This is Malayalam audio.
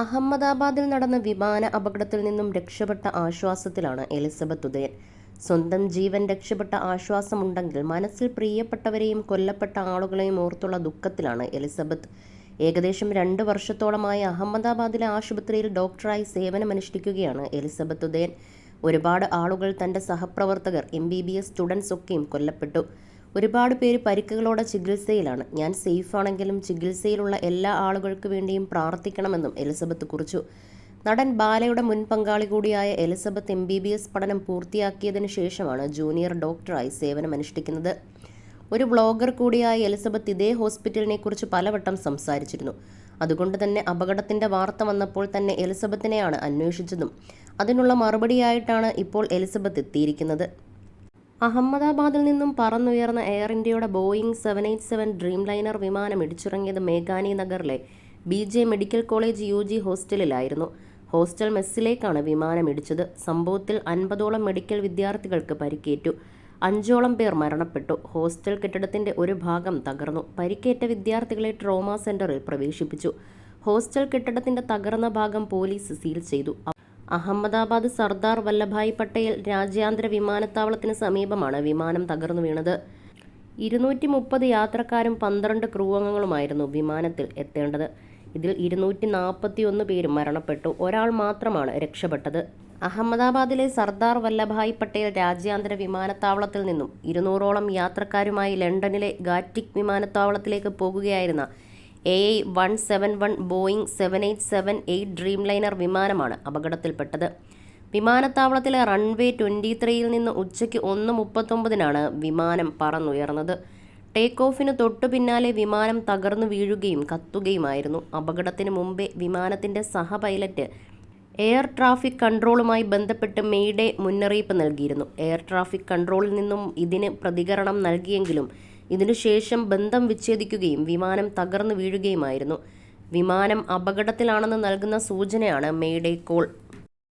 അഹമ്മദാബാദിൽ നടന്ന വിമാന അപകടത്തിൽ നിന്നും രക്ഷപ്പെട്ട ആശ്വാസത്തിലാണ് എലിസബത്ത് ഉദയൻ. സ്വന്തം ജീവൻ രക്ഷപ്പെട്ട ആശ്വാസമുണ്ടെങ്കിൽ മനസ്സിൽ പ്രിയപ്പെട്ടവരെയും കൊല്ലപ്പെട്ട ആളുകളെയും ഓർത്തുള്ള ദുഃഖത്തിലാണ് എലിസബത്ത്. ഏകദേശം രണ്ട് വർഷത്തോളമായി അഹമ്മദാബാദിലെ ആശുപത്രിയിൽ ഡോക്ടറായി സേവനമനുഷ്ഠിക്കുകയാണ് എലിസബത്ത് ഉദയൻ. ഒരുപാട് ആളുകൾ തന്റെ സഹപ്രവർത്തകർ M B B S students ഒക്കെയും കൊല്ലപ്പെട്ടു. ഒരുപാട് പേര് പരിക്കുകളോടെ ചികിത്സയിലാണ്. ഞാൻ സേഫ് ആണെങ്കിലും ചികിത്സയിലുള്ള എല്ലാ ആളുകൾക്ക് വേണ്ടിയും പ്രാർത്ഥിക്കണമെന്നും എലിസബത്ത് കുറിച്ചു. നടൻ ബാലയുടെ മുൻ പങ്കാളി കൂടിയായ Elizabeth M B B S പഠനം പൂർത്തിയാക്കിയതിനു ശേഷമാണ് ജൂനിയർ ഡോക്ടറായി സേവനമനുഷ്ഠിക്കുന്നത്. ഒരു ബ്ലോഗർ കൂടിയായ എലിസബത്ത് ഇതേ ഹോസ്പിറ്റലിനെ കുറിച്ച് പലവട്ടം സംസാരിച്ചിരുന്നു. അതുകൊണ്ട് തന്നെ അപകടത്തിന്റെ വാർത്ത വന്നപ്പോൾ തന്നെ എലിസബത്തിനെയാണ് അന്വേഷിച്ചതും. അതിനുള്ള മറുപടിയായിട്ടാണ് ഇപ്പോൾ എലിസബത്ത് എത്തിയിരിക്കുന്നത്. അഹമ്മദാബാദിൽ നിന്നും പറന്നുയർന്ന എയർ ഇന്ത്യയുടെ Boeing seven eight seven Dreamliner വിമാനം ഇടിച്ചിറങ്ങിയത് മേഘാനി നഗറിലെ B J medical college U G ഹോസ്റ്റലിലായിരുന്നു. Hostel മെസ്സിലേക്കാണ് വിമാനം ഇടിച്ചത്. സംഭവത്തിൽ അൻപതോളം മെഡിക്കൽ വിദ്യാർത്ഥികൾക്ക് പരിക്കേറ്റു. അഞ്ചോളം പേർ മരണപ്പെട്ടു. ഹോസ്റ്റൽ കെട്ടിടത്തിന്റെ ഒരു ഭാഗം തകർന്നു. പരിക്കേറ്റ വിദ്യാർത്ഥികളെ ട്രോമ സെന്ററിൽ പ്രവേശിപ്പിച്ചു. ഹോസ്റ്റൽ കെട്ടിടത്തിന്റെ തകർന്ന ഭാഗം പോലീസ് സീൽ ചെയ്തു. അഹമ്മദാബാദ് സർദാർ വല്ലഭായ് പട്ടേൽ രാജ്യാന്തര വിമാനത്താവളത്തിന് സമീപമാണ് വിമാനം തകർന്നു വീണത്. ഇരുന്നൂറ്റി മുപ്പത് യാത്രക്കാരും പന്ത്രണ്ട് ക്രൂ അംഗങ്ങളുമായിരുന്നു വിമാനത്തിൽ എത്തേണ്ടത്. ഇതിൽ ഇരുന്നൂറ്റി നാൽപ്പത്തി ഒന്ന് പേരും മരണപ്പെട്ടു. ഒരാൾ മാത്രമാണ് രക്ഷപ്പെട്ടത്. അഹമ്മദാബാദിലെ സർദാർ വല്ലഭായ് പട്ടേൽ രാജ്യാന്തര വിമാനത്താവളത്തിൽ നിന്നും ഇരുന്നൂറോളം യാത്രക്കാരുമായി ലണ്ടനിലെ ഗാറ്റിക് വിമാനത്താവളത്തിലേക്ക് പോകുകയായിരുന്ന A I one seven one Boeing seven eight seven eight Dreamliner വിമാനമാണ് അപകടത്തിൽപ്പെട്ടത്. വിമാനത്താവളത്തിലെ റൺവേ ട്വന്റി ത്രീയിൽ നിന്ന് ഉച്ചയ്ക്ക് ഒന്ന് മുപ്പത്തൊമ്പതിനാണ് വിമാനം പറന്നുയർന്നത്. ടേക്ക് ഓഫിന് തൊട്ടു പിന്നാലെ വിമാനം തകർന്നു വീഴുകയും കത്തുകയുമായിരുന്നു. അപകടത്തിന് മുമ്പേ വിമാനത്തിന്റെ സഹ പൈലറ്റ് എയർ ട്രാഫിക് കൺട്രോളുമായി ബന്ധപ്പെട്ട് മെയ്ഡേ മുന്നറിയിപ്പ് നൽകിയിരുന്നു. എയർ ട്രാഫിക് കൺട്രോളിൽ നിന്നും ഇതിന് പ്രതികരണം നൽകിയെങ്കിലും ഇതിനുശേഷം ബന്ധം വിച്ഛേദിക്കുകയും വിമാനം തകർന്നു വീഴുകയുമായിരുന്നു. വിമാനം അപകടത്തിലാണെന്ന് നൽകുന്ന സൂചനയാണ് മെയ്ഡേ കോൾ.